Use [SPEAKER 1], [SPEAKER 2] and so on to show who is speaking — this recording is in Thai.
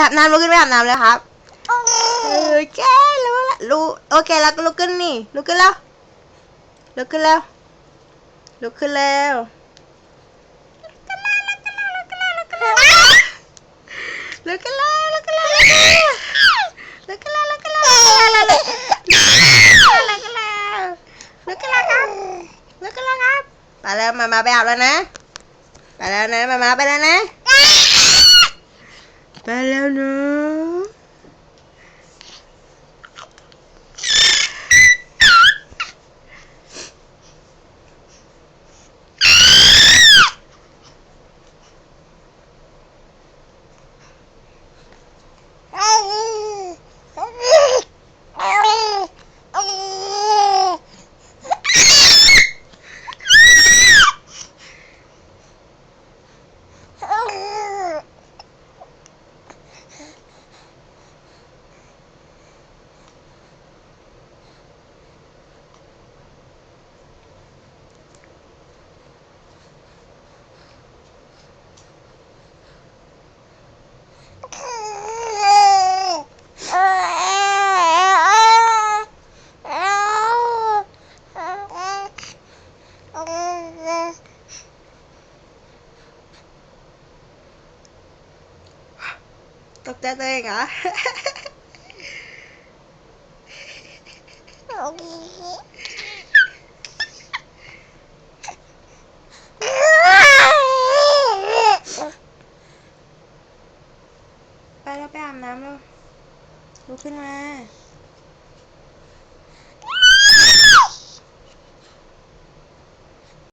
[SPEAKER 1] อาบน้ำลุกขึ้นไปอาบน้ำเลยครับเออแกรู้ละรู้โอเคแล้วก็ลุกขึ้นนี่ลุกขึ้นแล้วลุกขึ้นแล้วลุกขึ้นแล้วลุกขึ้นแล้วลุกขึ้นแล้วลุกขึ้นแล้วลุกขึ้นแล้วลุกขึ้นแล้วลุกขึ้นแล้วลุกขึ้นแล้วลุกขึ้นแล้วลุกขึ้นแล้วครับลุกขึ้นแล้วครับไปแล้วมามาไปอาบแล้วนะไปแล้วนะมามาไปแล้วนะ no. ตกใจตัวเองเหรอไปแล้วไปอาบน้ำแล้วลุกขึ้นมา